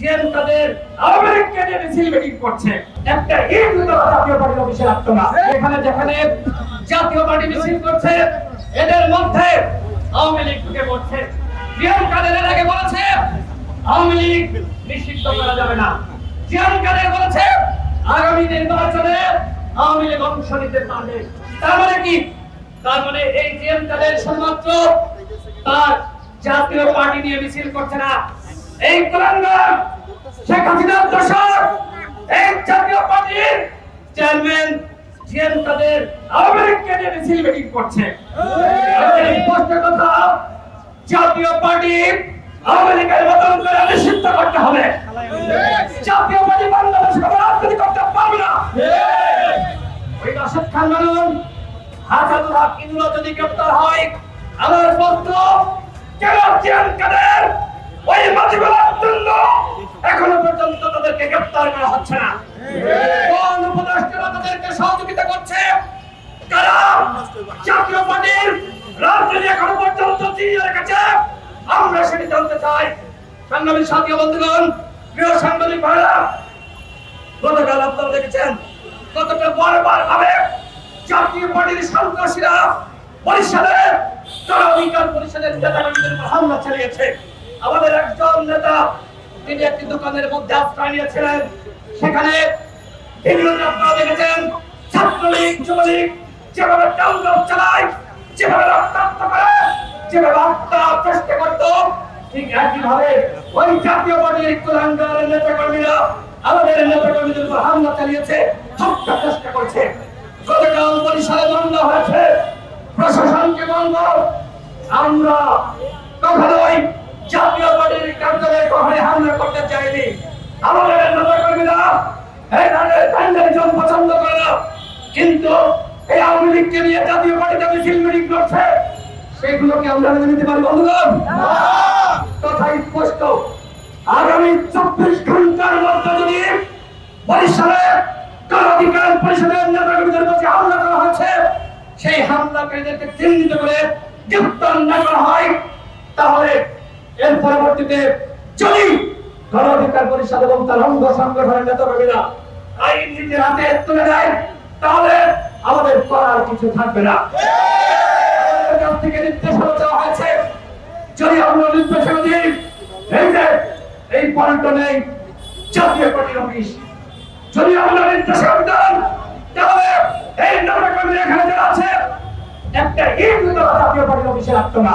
GM তাদের আওয়ামী লীগকে নিয়ে করছে, একটা ইট জাতীয় পার্টির অফিসে রাখতো এখানে যেখানে জাতীয় পার্টি মিছিল করছে, এদের মধ্যে আওয়ামী লীগ ঢুকে পড়ছে। জিএম কাদের আগে বলেছে, আওয়ামী লীগ নিষিদ্ধ করা যাবে না। জিএম কাদের বলেছে, আগামী নির্বাচনে আওয়ামী লীগ অংশ নিতে পারবে। তার মানে কি? তার মানে এই জিএম কাদের শুধুমাত্র তার জাতীয় পার্টি নিয়ে মিছিল করছে না। এই কুলাঙ্গার শেখ হাসিনার দশক এই জাতীয় পার্টির চেয়ারম্যান জিএম তাদের আওয়ামী লীগকে নিয়ে করছে। কথা জাতীয় পার্টি আওয়ামী লীগের বদল করে করতে হবে। জাতীয় পার্টি বাংলাদেশ কোনো করতে পারবে না। ওই রাশেদ খান মানুন হাসানুল হক হয়, আমার প্রশ্ন কেন কাদের জাতীয় পার্টির রাজনীতি এখনও পর্যন্ত জিয়ে রেখেছে? আমরা সেটি জানতে চাই। সাংবাদিক সাথী বন্ধুগণ, প্রিয় সাংবাদিক ভাইরা গতকাল আপনারা দেখেছেন কতটা বারবার ভাবে জাতীয় পার্টির সন্ত্রাসীরা বরিশালে তারা পরিষদের নেতাকর্মীদের উপর হামলা চালিয়েছে। আমাদের একজন নেতা, তিনি একটি দোকানের মধ্যে আশ্রয় নিয়েছিলেন। সেখানে এগুলোতে আপনারা দেখেছেন ছাত্রলীগ, যুবলীগ যেভাবে টাউন চালায়, যেভাবে রক্তাক্ত করে, যেভাবে হত্যা চেষ্টা করত, ঠিক একইভাবে ওই জাতীয় পার্টির কুলাঙ্গার নেতা কর্মীরা আমাদের নেতা কর্মীদের উপর হামলা চালিয়েছে, হত্যা চেষ্টা করছে। গতকাল বরিশালে মামলা হয়েছে। প্রশাসনকে বলব, আমরা কখনোই জাতীয় পার্টির কার্যালয়ে কখনোই হামলা করতে চাইনি। আমাদের নেতা কর্মীরা এই ধরনের ভ্যান্ডালিজম পছন্দ করে না। কিন্তু এই আওয়ামী লীগকে নিয়ে জাতীয় পার্টিতে মিছিল মিটিং করছে সেগুলোকে আমরা মেনে নিতে পারি, বন্ধুগণ। কথা স্পষ্ট। আগামী চব্বিশ ঘণ্টার মধ্যে যদি বরিশালে কার অধিকার পরিষদের নেতাকর্মীদের প্রতি হামলা করা হয়েছে সেই হামলাকারীদেরকে চিহ্নিত করে গ্রেপ্তার না করা হয়, তাহলে এর পরবর্তীতে যদি গণ অধিকার পরিষদ এবং তার অঙ্গ সংগঠনের নেতাকর্মীরা আইন নিজের হাতে তুলে দেয়, তাহলে আমাদের করার কিছু থাকবে না। থেকে নির্দেশনা দেওয়া হয়েছে, যদি আমরা নির্দেশনা দিই, এই যে, এই পল্টনে জাতীয় পার্টির অফিস। যদি আমরা নির্দেশনা দিতাম তাহলে এই নাটকর্মী এখানে যারা আছে, একটা ইট তারা জাতীয় পার্টির অফিসে রাখতো না।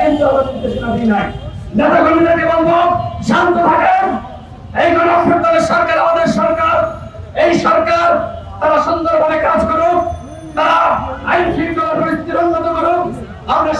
কিন্তু আমরা নির্দেশনা দিই নাই। বলব, শান্ত থাকেন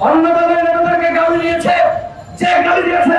অন্য দলের নেতাদেরকে গালি দিয়েছে। যে গালি দিয়েছে